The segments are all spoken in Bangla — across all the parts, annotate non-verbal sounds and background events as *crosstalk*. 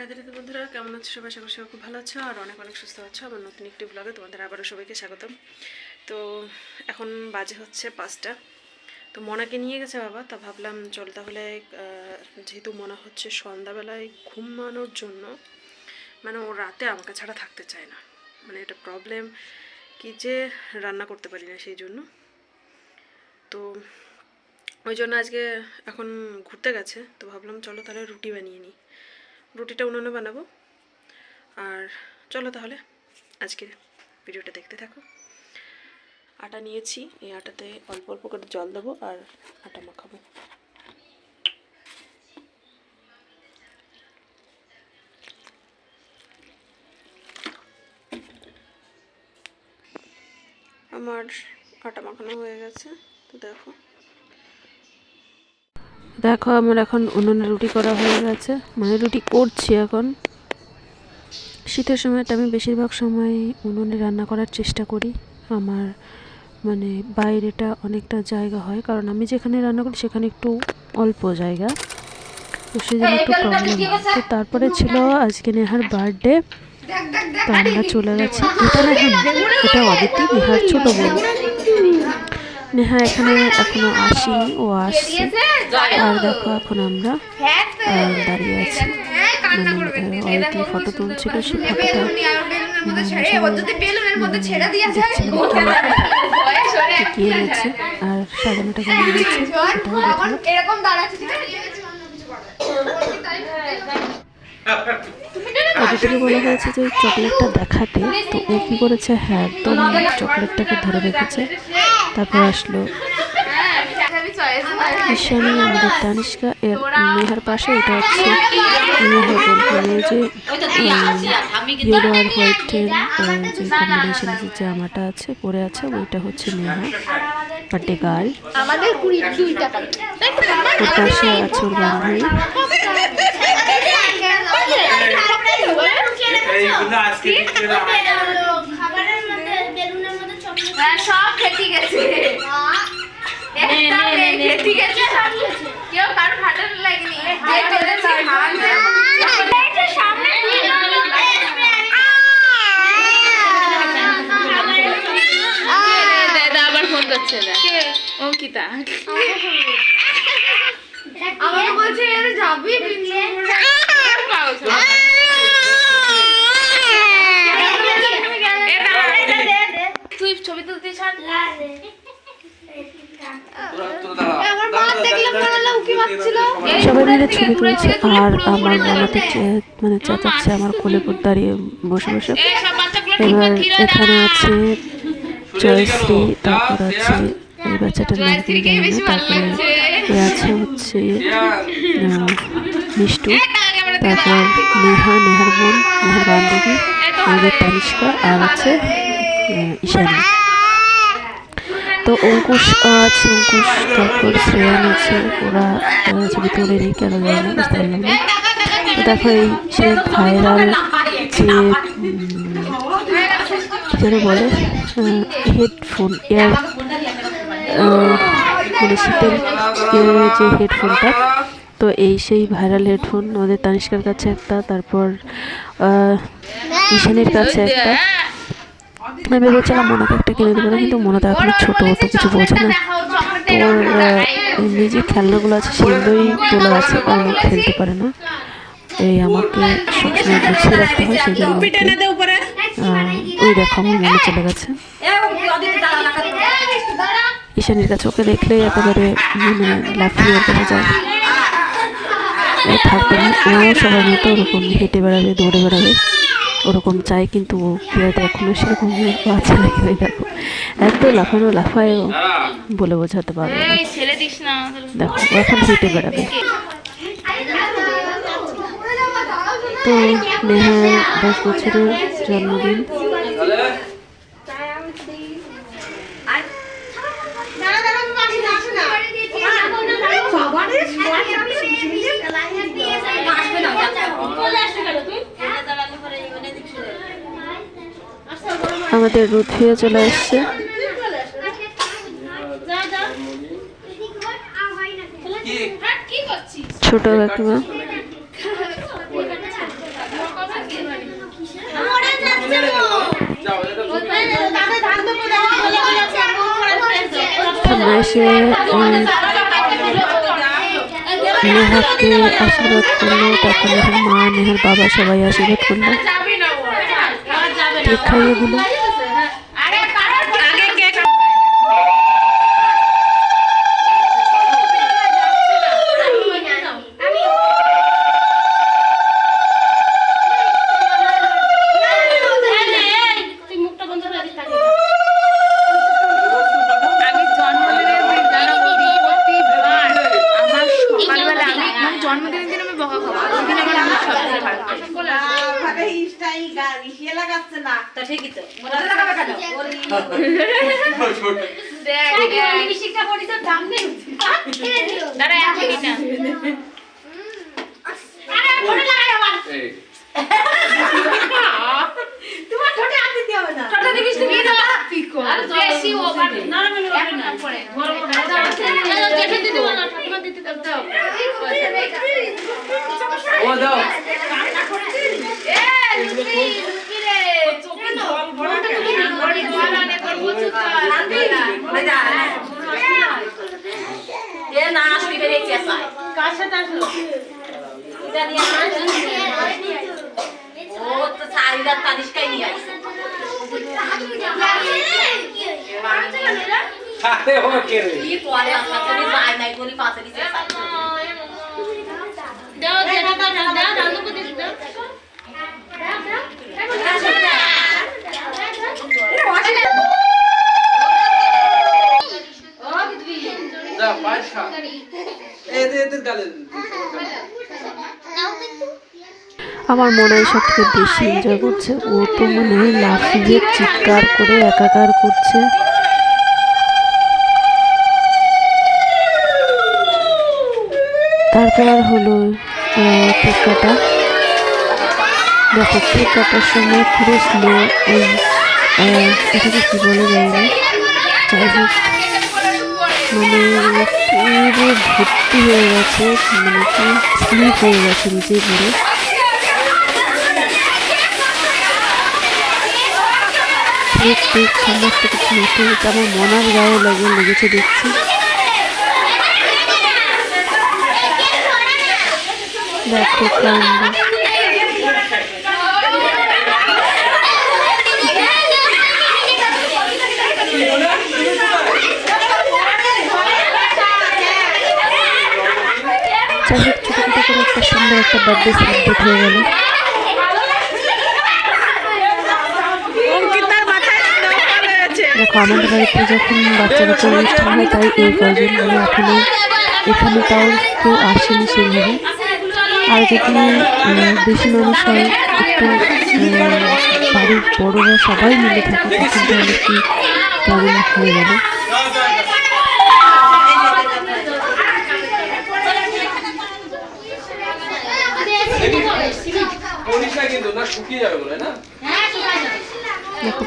বন্ধুরা, কেমন আছো সবাই? আশা সবাই খুব ভালো আছো আর অনেক অনেক সুস্থ আছো। আমার নতুন একটি ব্লগে তোমাদের আবারও সবাইকে স্বাগতম। তো এখন বাজে হচ্ছে পাঁচটা। তো মনাকে নিয়ে গেছে বাবা, তা ভাবলাম চল তাহলে যেহেতু মনে হচ্ছে সন্ধ্যাবেলায় ঘুমানোর জন্য মানে ও রাতে আমাকে ছাড়া থাকতে চায় না। মানে এটা প্রবলেম কি যে রান্না করতে পারি না সেই জন্য। তো ওই জন্য আজকে এখন ঘুরতে গেছে, তো ভাবলাম চলো তাহলে রুটি বানিয়ে নিই। রুটিটা উনুনে বানাবো। আর চলো তাহলে আজকের ভিডিওটা দেখতে থাকো। আটা নিয়েছি, এই আটাতে অল্প অল্প করে জল দেবো আর আটা মাখাবো। আমার আটা মাখানো হয়ে গেছে, তো দেখো। দেখো আমার এখন উনুনে রুটি করা হয়ে গেছে মানে রুটি করছি এখন শীতের সময়টা আমি বেশিরভাগ সময় উনুনে রান্না করার চেষ্টা করি আমার মানে বাইরেটা অনেকটা জায়গা হয় কারণ আমি যেখানে রান্না করি সেখানে একটু অল্প জায়গা তো সেই জন্য একটু প্রবলেম তো তারপরে ছিল আজকে নেহার বার্থডে তো আমরা চলে গেছি এটা না এটা অদিতি নেহার ছোট বোন নেহা এখানে এখনও আসেনি ও আসছে। আর দেখো এখন আমরা দাঁড়িয়ে আছি। মানে আহ, ফটো তুলছিল সেই ফটোটা টিকিয়ে গেছে আর সাজানোটা কেমন হয়েছে অদিতিকে বলা হয়েছে যে চকলেটটা দেখাতে তো ও কী করেছে হ্যাঁ একদম চকলেটটাকে ধরে রেখেছে। তারপর আসলো ঈশানি আমাদের তানিষ্কা এর নেহার পাশে এটা হচ্ছে নেহা বলতে যে ইয়েলো আর হোয়াইটের যে কম্বিনেশন যে জামাটা আছে পরে আছে ওইটা হচ্ছে নেহা বার্থডে গার্ল ওর পাশে আছে ওর বান্ধবী আজকে খেতে একটা মেয়ে খেতে গেছে কেউ কারও ফাটানো লাগেনি যে পেরেছে খাওয়াতে চকলেটের সামনে দাদা আবার ফোন করছে অঙ্কিতা আমাকে বলছে যাবি। ছবি তুলতে ছাড় সবাই মিলে ছবি তুলছে আর আমার মনে মানে চেঁচাচ্ছে আমার কোলে দাঁড়িয়ে বসে বসে। এবার এখানে আছে জয়শ্রী তারপর আছে এই বাচ্চাটার নাম তারপরে এ আছে হচ্ছে আহ, মিষ্টু তারপর নেহা নেহার বোন নেহার বান্ধবী আমাদের তানিষ্কা আর আছে আহ, তো অঙ্কুশ আছে অঙ্কুশ তারপর শ্রেয়ান আছে ওরা ছবি তোলেনি কেন জানি বুঝতে পারলাম না। দেখো এই সে ভাইরাল যে কি যেন বলে হেডফোন এয়ার মানে শীতের যে হেডফোনটা তো এই সেই ভাইরাল হেডফোন আমাদের তানিষ্কার কাছে একটা তারপর ঈশানের কাছে একটা। আমি ভেবেছিলাম মনাকে একটা কিনে দেবো না, কিন্তু মনে তো এখনও ছোটো ও তো কিছু বোঝে না। ওর এমনি যে খেলনাগুলো আছে সেগুলোই তোলা আছে ও খেলতে পারে না। এই আমাকে সবসময় গুছিয়ে রাখতে হয় সেই জন্য ওই দেখো আমার মনে চলে গেছে। ঈশানীর কাছে ওকে দেখলেই একেবারে মানে লাফিয়ে ওর কাছে যায়। থাকবে না ও সবার মতো ওরকম হেঁটে বেড়াবে দৌড়ে বেড়াবে। ওরকম চাই কিন্তু ও কি হয়তো এখনও সেরকম আছে নাকি ওই দেখো এত লাফানো লাফায় বলে বোঝাতে পারবে দেখো ও এখন হেঁটে বেড়াবে তো নেহার দশ বছরের জন্মদিন আমাদের রুথিও হয়ে চলে আসছে। ছোট কাকিমা। এসে আশীর্বাদ করল তারপরে মা, নেহার বাবা সবাই আশীর্বাদ করল। খাইয়ে দিল। *laughs* দেখ তাকে দেখ। লিপস্টিকটা শিক্ষা তোর দাম নেই। দাঁড়া না। *laughs* আরে, ঠোঁটে লাগাই আবার। এই তোমার ঠোঁটে হাত দিতে হবে না। আর বেশি over না। এখন না পরে। যেটা দিতে বলো, ঠাকুমা দিতে দাও। ও দাও এ, লুচি, লুচি রে। বড়ি জল অনেক ওর প্রচুর জল। আরে ও কে রে দাও, যেটা দাও, দাও, দাও, রানুকে দিতে দাও। যা পয়সা এদের এদের গালে আমার মনে হয় সব থেকে বেশি এনজয় করছে ও তো মনে হয় লাফিয়ে চিৎকার করে একাকার করছে। তারপর হলো আহ, কেক কাটা দেখো কেক কাটার সময় পুরো স্লো ওই এটাকে কী বলে যায় না। যাই হোক। মানে পুরো ভর্তি হয়ে গেছে মানে কি স্লিপ হয়ে গেছে নিজে পুরো কেক টেক সমস্ত কিছু নষ্ট হয়েছে আমার মনার গায়ে লাগে লেগেছে দেখছি। দেখো কাণ্ড যাই হোক ছোটো ছোটো করে একটা সুন্দর একটা বার্থডে সেলিব্রেট হয়ে গেল। দেখো আমাদের বাড়িতে যখন বাচ্চা বাচ্চা অনুষ্ঠান হয় তাই এই কজন মানে এখনও এখানে তাও কেউ আসেনি সেইভাবে আর যদি বেশি মানুষ হয় একটু বাড়ির বড়রা সবাই মিলে থাকে তখন তাহলে কি কেমন হয়ে যাবে।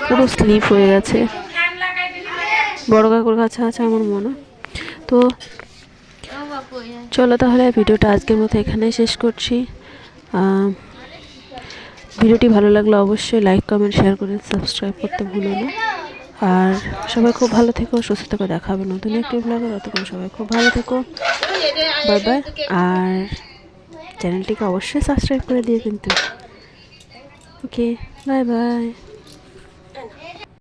পুরো স্লিপ হয়ে গেছে। বড় কাকুর কাছে আছে আমার মনে। তো চলো তাহলে ভিডিওটা আজকের মতো এখানেই শেষ করছি। ভিডিওটি ভালো লাগলে অবশ্যই লাইক কমেন্ট শেয়ার করে সাবস্ক্রাইব করতে ভুলো না। আর সবাই খুব ভালো থেকো, সুস্থ থেকো, দেখা হবে নতুন একটি ব্লগে ততক্ষণ সবাই খুব ভালো থেকো। বাই বাই আর চ্যানেলটিকে অবশ্যই সাবস্ক্রাইব করে দিও কিন্তু। Okay bye bye